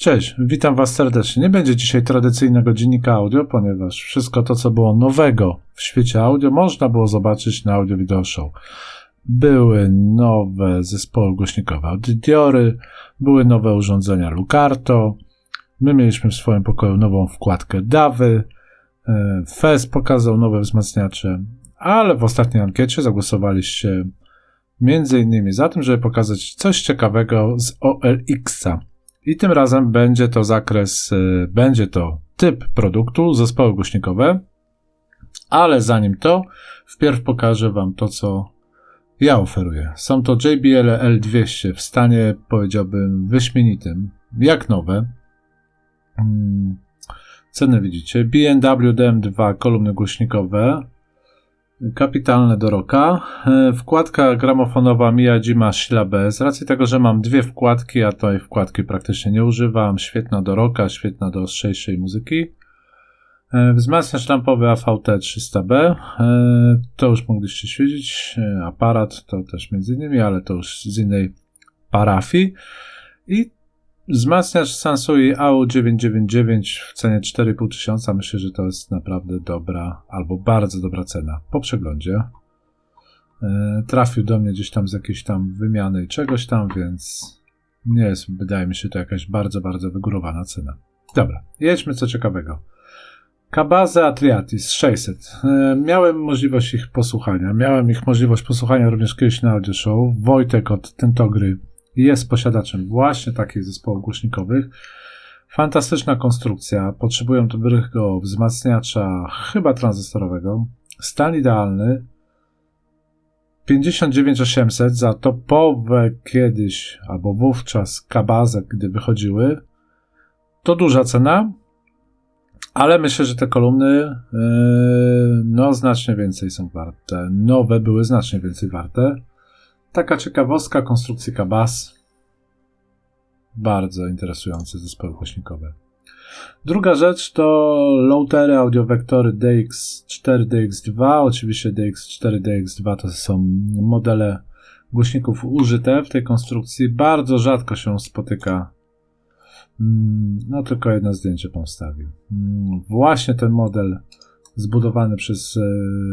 Cześć, witam Was serdecznie. Nie będzie dzisiaj tradycyjnego dziennika audio, ponieważ wszystko to, co było nowego w świecie audio, można było zobaczyć na Audio Video Show. Były nowe zespoły głośnikowe Audiory, były nowe urządzenia Lucarto, my mieliśmy w swoim pokoju nową wkładkę Davy, e, Fez pokazał nowe wzmacniacze, ale w ostatniej ankiecie zagłosowaliście między innymi za tym, żeby pokazać coś ciekawego z OLX-a. I tym razem będzie to zakres, y, będzie to typ produktu, zespoły głośnikowe, ale zanim to, wpierw pokażę Wam to, co ja oferuję. Są to JBL L200 w stanie, powiedziałbym, wyśmienitym, jak nowe. Hmm. Ceny widzicie. BMW DM2 kolumny głośnikowe Kapitalne do roka. E, wkładka gramofonowa Miyajima B. Z racji tego, że mam dwie wkładki, a tej wkładki praktycznie nie używam. Świetna do roka, świetna do ostrzejszej muzyki. E, wzmacniacz lampowy AVT 300B. E, to już mogliście świecić. Aparat to też między innymi, ale to już z innej parafii. I Wzmacniacz Sansui AU999 w cenie 4,5 tysiąca. Myślę, że to jest naprawdę dobra albo bardzo dobra cena. Po przeglądzie e, trafił do mnie gdzieś tam z jakiejś tam wymiany czegoś tam, więc nie jest, wydaje mi się, to jakaś bardzo, bardzo wygórowana cena. Dobra, jedźmy co ciekawego. Kabaze Atriatis 600. E, miałem możliwość ich posłuchania. Miałem ich możliwość posłuchania również kiedyś na audio show. Wojtek od Tentogry jest posiadaczem właśnie takich zespołów głośnikowych. Fantastyczna konstrukcja. Potrzebują dobrego wzmacniacza, chyba tranzystorowego. Stan idealny. 59800 za topowe kiedyś albo wówczas kabazek, gdy wychodziły. To duża cena, ale myślę, że te kolumny yy, no znacznie więcej są warte. Nowe były znacznie więcej warte. Taka ciekawostka konstrukcji Kabas. Bardzo interesujące zespoły głośnikowe. Druga rzecz to loutery audiowektory DX4, DX2. Oczywiście DX4, DX2 to są modele głośników użyte w tej konstrukcji. Bardzo rzadko się spotyka. Mm, no, tylko jedno zdjęcie pan wstawił. Mm, właśnie ten model zbudowany przez e,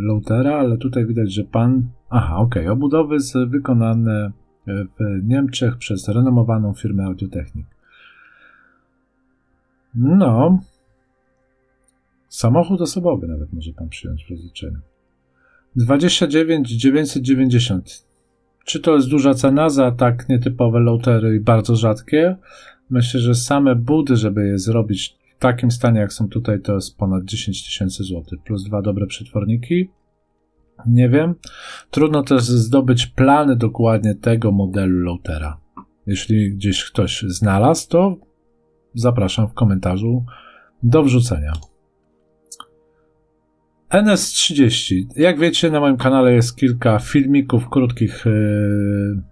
Loutera, ale tutaj widać, że pan. Aha, ok. Obudowy wykonane w Niemczech przez renomowaną firmę Audiotechnik. No. Samochód osobowy nawet może pan przyjąć w rozliczeniu. 29 990. Czy to jest duża cena za tak nietypowe lotery i bardzo rzadkie? Myślę, że same budy, żeby je zrobić takim stanie, jak są tutaj, to jest ponad 10 tysięcy złotych, plus dwa dobre przetworniki. Nie wiem. Trudno też zdobyć plany dokładnie tego modelu loutera. Jeśli gdzieś ktoś znalazł, to zapraszam w komentarzu do wrzucenia. NS30. Jak wiecie, na moim kanale jest kilka filmików krótkich yy,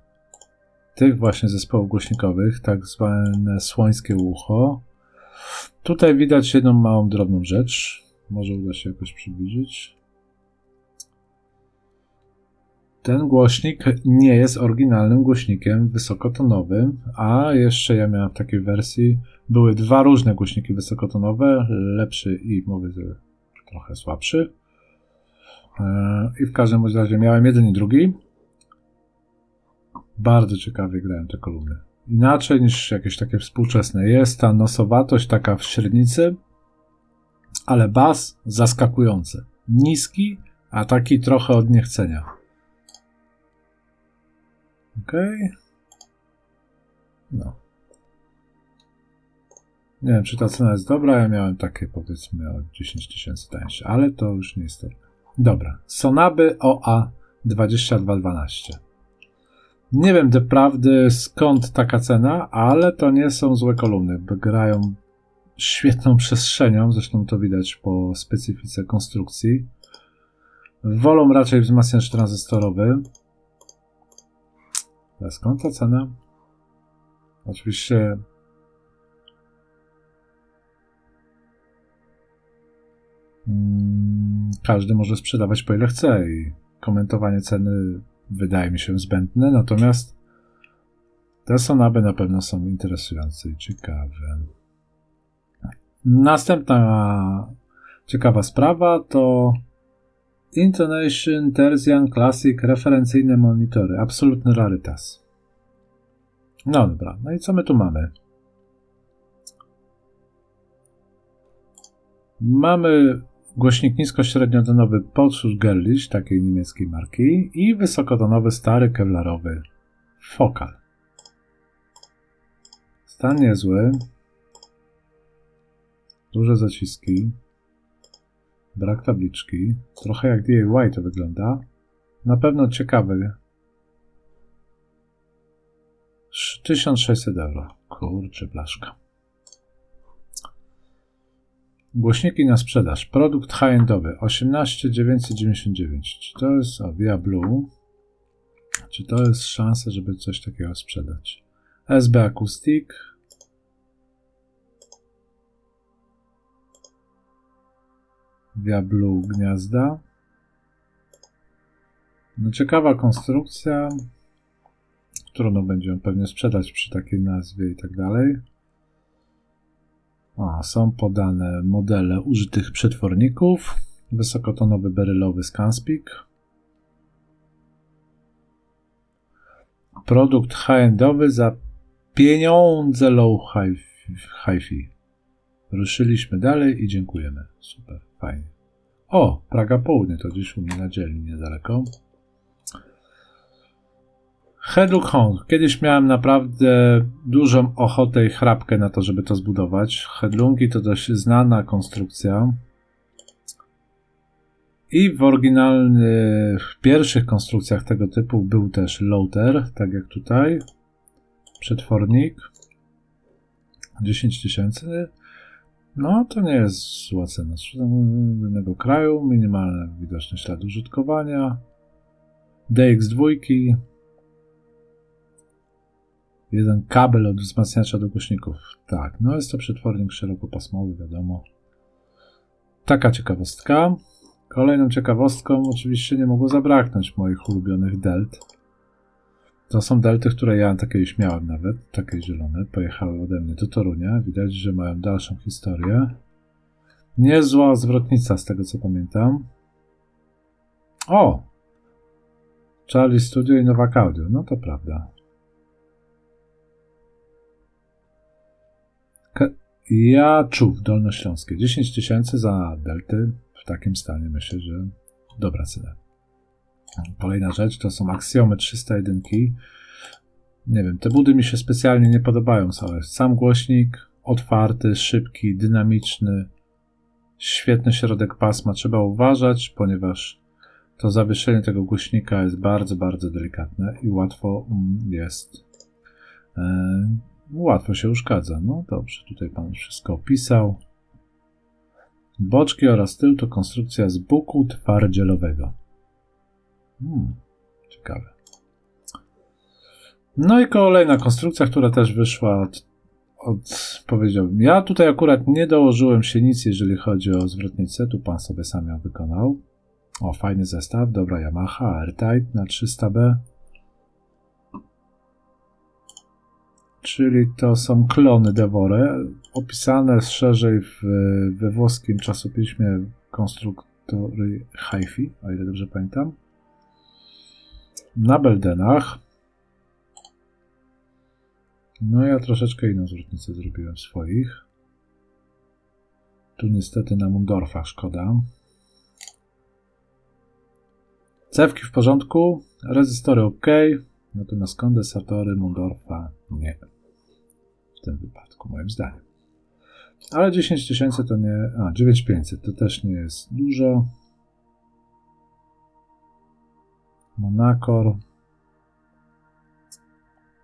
tych właśnie zespołów głośnikowych, tak zwane słońskie ucho. Tutaj widać jedną małą, drobną rzecz. Może uda się jakoś przybliżyć. Ten głośnik nie jest oryginalnym głośnikiem wysokotonowym, a jeszcze ja miałem w takiej wersji, były dwa różne głośniki wysokotonowe, lepszy i mówię, trochę słabszy. E, I w każdym razie miałem jeden i drugi. Bardzo ciekawie grałem te kolumny inaczej niż jakieś takie współczesne. Jest ta nosowatość taka w średnicy, ale bas zaskakujący. Niski, a taki trochę od niechcenia. Ok. No. Nie wiem, czy ta cena jest dobra. Ja miałem takie powiedzmy o 10 tysięcy tańsze, ale to już nie jest to. Dobra. Sonaby OA 2212. Nie wiem doprawdy skąd taka cena, ale to nie są złe kolumny, grają świetną przestrzenią, zresztą to widać po specyfice konstrukcji. Wolą raczej wzmacniacz tranzystorowy. Skąd ta cena? Oczywiście mm, każdy może sprzedawać po ile chce i komentowanie ceny wydaje mi się zbędne, natomiast te sonaby na pewno są interesujące i ciekawe. Następna ciekawa sprawa to Intonation Terzian Classic referencyjne monitory. Absolutny rarytas. No dobra, no i co my tu mamy? Mamy głośnik nisko-średniotonowy Porsche Gerlich, takiej niemieckiej marki i wysokotonowy stary kevlarowy Fokal. Stan niezły. Duże zaciski. Brak tabliczki. Trochę jak DIY to wygląda. Na pewno ciekawy. 1600 euro. Kurczę, blaszka. Głośniki na sprzedaż. Produkt high-endowy 18999. Czy to jest o, Via Blue? Czy to jest szansa, żeby coś takiego sprzedać? SB Acoustic. Via Blue gniazda. No ciekawa konstrukcja. Trudno będzie ją pewnie sprzedać przy takiej nazwie i tak dalej. Są podane modele użytych przetworników. Wysokotonowy berylowy Scanspik. Produkt high-endowy za pieniądze low hi-fi. Ruszyliśmy dalej i dziękujemy. Super, fajnie. O, Praga Południe, to gdzieś u mnie na dzielni niedaleko. Hedluk Hong. Kiedyś miałem naprawdę dużą ochotę i chrapkę na to, żeby to zbudować. Hedlungi to dość znana konstrukcja. I w oryginalnych, pierwszych konstrukcjach tego typu był też loader, tak jak tutaj. Przetwornik. 10 tysięcy. No, to nie jest zła cena. Z innego kraju, minimalne widoczne ślady użytkowania. DX2, jeden kabel od wzmacniacza do głośników. Tak, no jest to przetwornik szerokopasmowy, wiadomo. Taka ciekawostka. Kolejną ciekawostką oczywiście nie mogło zabraknąć moich ulubionych delt. To są delty, które ja takie już miałem nawet, takie zielone. Pojechały ode mnie do Torunia. Widać, że mają dalszą historię. Niezła zwrotnica z tego co pamiętam. O! Charlie Studio i Nowak Audio. No to prawda. Jaczów Dolnośląskie. 10 tysięcy za delty. W takim stanie myślę, że dobra cena. Kolejna rzecz to są aksiomy 301. Nie wiem, te budy mi się specjalnie nie podobają, sam głośnik otwarty, szybki, dynamiczny, świetny środek pasma. Trzeba uważać, ponieważ to zawieszenie tego głośnika jest bardzo, bardzo delikatne i łatwo mm, jest. E, łatwo się uszkadza. No dobrze, tutaj pan wszystko opisał. Boczki oraz tył to konstrukcja z buku twardzielowego. Hmm, ciekawe. No i kolejna konstrukcja, która też wyszła od, od, powiedziałbym, ja tutaj akurat nie dołożyłem się nic, jeżeli chodzi o zwrotnicę, tu pan sobie sam ją wykonał. O, fajny zestaw, dobra Yamaha, Airtight na 300B. Czyli to są klony Devore, opisane szerzej w, we włoskim czasopiśmie konstruktory HiFi, o ile dobrze pamiętam na Beldenach. No ja troszeczkę inną zwrotnicę zrobiłem swoich. Tu niestety na Mundorfach szkoda. Cewki w porządku, rezystory ok, natomiast kondensatory Mundorfa nie. W tym wypadku, moim zdaniem. Ale 10 tysięcy to nie. A, 9500 to też nie jest dużo. Monakor.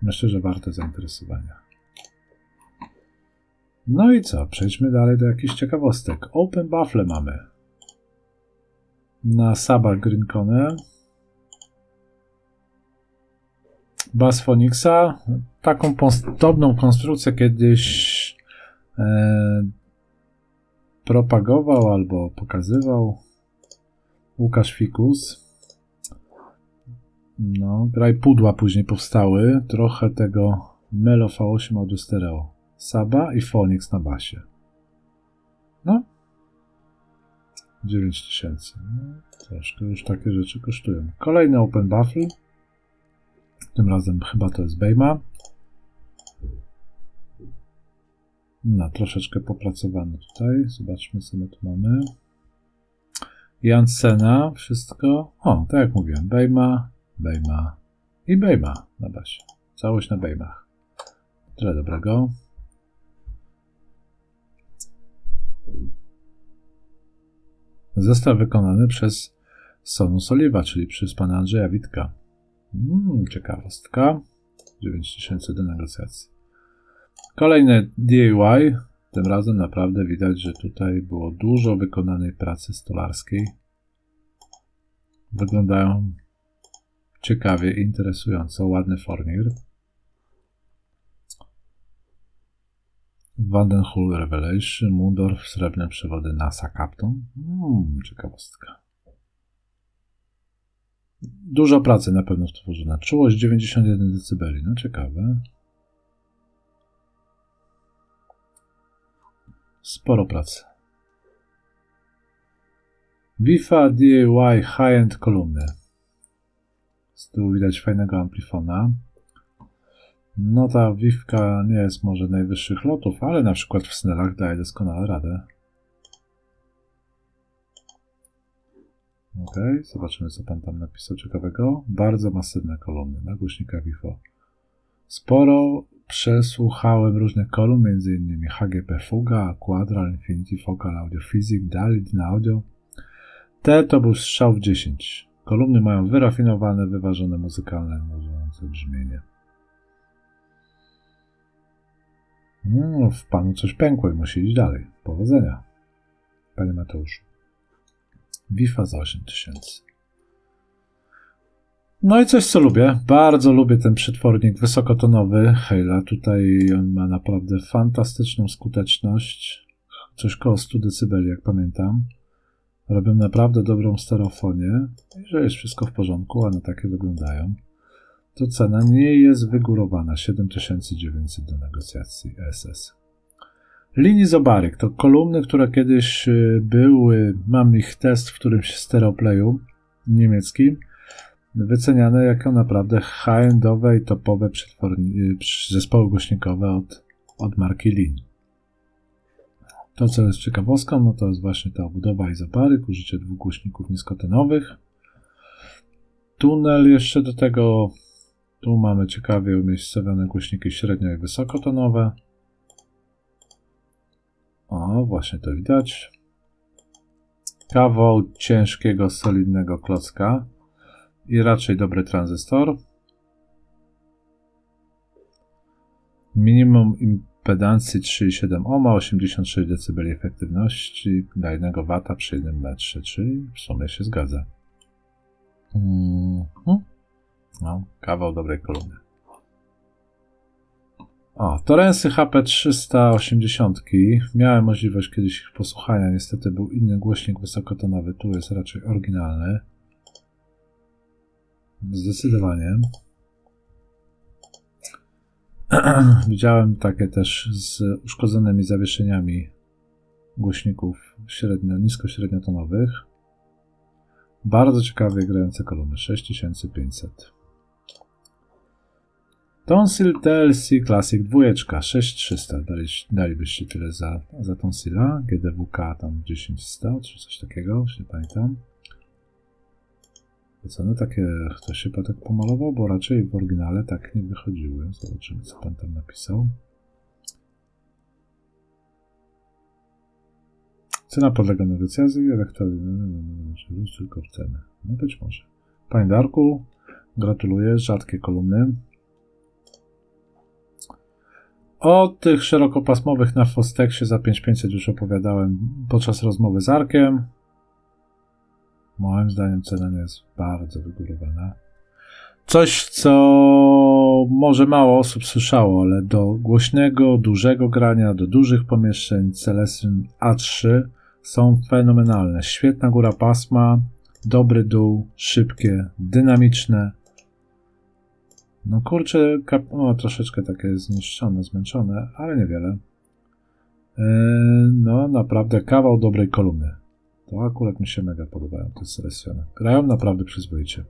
Myślę, że warte zainteresowania. No i co? Przejdźmy dalej do jakichś ciekawostek. Open Buffle mamy. Na Saba Greencone. Bass Phonixa. Taką podobną konstrukcję kiedyś e, propagował albo pokazywał Łukasz Fikus. No, graj pudła później powstały. Trochę tego Melo V8 Audio Stereo. Saba i Phoenix na basie. No. 9000. No, troszkę już takie rzeczy kosztują. Kolejny Open Baffle. Tym razem chyba to jest Bejma. No, troszeczkę popracowany tutaj. Zobaczmy, co my tu mamy. Jansena, wszystko. O, tak jak mówiłem, Bejma, Bejma i Bejma na basie. Całość na Bejmach. Tyle dobrego. Zestaw wykonany przez Sonus Oliwa, czyli przez pana Andrzeja Witka. Mm, ciekawostka. 9000 do negocjacji. Kolejne DIY. Tym razem naprawdę widać, że tutaj było dużo wykonanej pracy stolarskiej. Wyglądają ciekawie, interesująco, ładny fornir. Vandenhul Revelation, Mundorf, srebrne przewody NASA Capton. Hmm, ciekawostka. Dużo pracy na pewno włożona. Czułość 91 dB, no ciekawe. Sporo pracy. Bifa DIY High-End kolumny. Z tyłu widać fajnego amplifona. No ta Wifka nie jest może najwyższych lotów, ale na przykład w snelach daje doskonale radę. Ok, zobaczymy co pan tam napisał ciekawego. Bardzo masywne kolumny na głośnikach WIFO. Sporo przesłuchałem różnych kolumn, m.in. HGP Fuga, Quadral, Infinity Focal Audio Physic, DALI, Dina Audio. Te to był strzał w 10. Kolumny mają wyrafinowane, wyważone muzykalne, możące brzmienie. No, w panu coś pękło i musi iść dalej. Powodzenia. Panie Mateuszu. Wifa za 8000. No i coś, co lubię. Bardzo lubię ten przetwornik wysokotonowy Hela. Tutaj on ma naprawdę fantastyczną skuteczność. Coś koło 100 dB, jak pamiętam. Robią naprawdę dobrą stereofonię. I że jest wszystko w porządku, one takie wyglądają. To cena nie jest wygórowana. 7900 do negocjacji SS. Linii Zobaryk to kolumny, które kiedyś y, były, mam ich test w którymś stereoplayu niemieckim, wyceniane jako naprawdę high-endowe i topowe y, zespoły głośnikowe od, od marki Lin. To, co jest ciekawostką, no to jest właśnie ta obudowa izobaryk, użycie dwóch głośników niskotenowych. Tunel jeszcze do tego, tu mamy ciekawie umiejscowione głośniki średnio i wysokotonowe. O, właśnie to widać. Kawał ciężkiego, solidnego klocka i raczej dobry tranzystor. Minimum impedancji 3,7 ohma, 86 dB efektywności dla 1 W przy 1 metrze, czyli w sumie się zgadza. -hmm. No, kawał dobrej kolumny. O, Torrensy HP 380. Miałem możliwość kiedyś ich posłuchania. Niestety był inny głośnik wysokotonowy. Tu jest raczej oryginalny. Zdecydowanie. Widziałem takie też z uszkodzonymi zawieszeniami głośników średnio, nisko-średniotonowych. Bardzo ciekawie grające kolumny. 6500. Tonsil TLC Classic 2, 6300. Dali, dalibyście tyle za, za Tonsila. GDWK tam 10100 czy coś takiego, już nie pamiętam. Ceny takie, ktoś się tak pomalował, bo raczej w oryginale tak nie wychodziły. Zobaczymy, co pan tam napisał. Cena podlega negocjacji, elektronik tylko w cenę. No być może. Panie Darku, gratuluję, rzadkie kolumny. O tych szerokopasmowych na Fosteksie za 5500 już opowiadałem podczas rozmowy z Arkiem. Moim zdaniem cena jest bardzo wygórowana. Coś, co może mało osób słyszało, ale do głośnego, dużego grania, do dużych pomieszczeń Celestyn A3 są fenomenalne. Świetna góra pasma, dobry dół, szybkie, dynamiczne. No kurczę, kap- o, troszeczkę takie zniszczone, zmęczone, ale niewiele. Eee, no, naprawdę kawał dobrej kolumny. To akurat mi się mega podobają te selekcjony. Grają naprawdę przyzwoicie.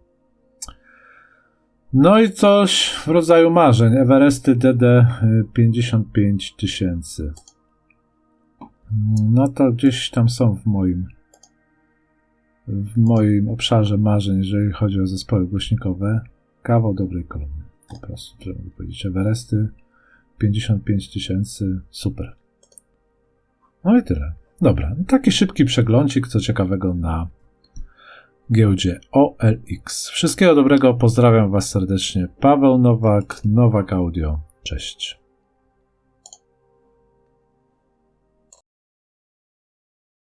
No i coś w rodzaju marzeń. Everesty DD y, 55 tysięcy. No to gdzieś tam są w moim w moim obszarze marzeń, jeżeli chodzi o zespoły głośnikowe. Kawał dobrej kolumny. Po prostu, trzeba by powiedzieć. Everesty 55 tysięcy. Super. No i tyle. Dobra, taki szybki przeglądzik, co ciekawego na giełdzie OLX. Wszystkiego dobrego, pozdrawiam Was serdecznie. Paweł Nowak, Nowak Audio. Cześć.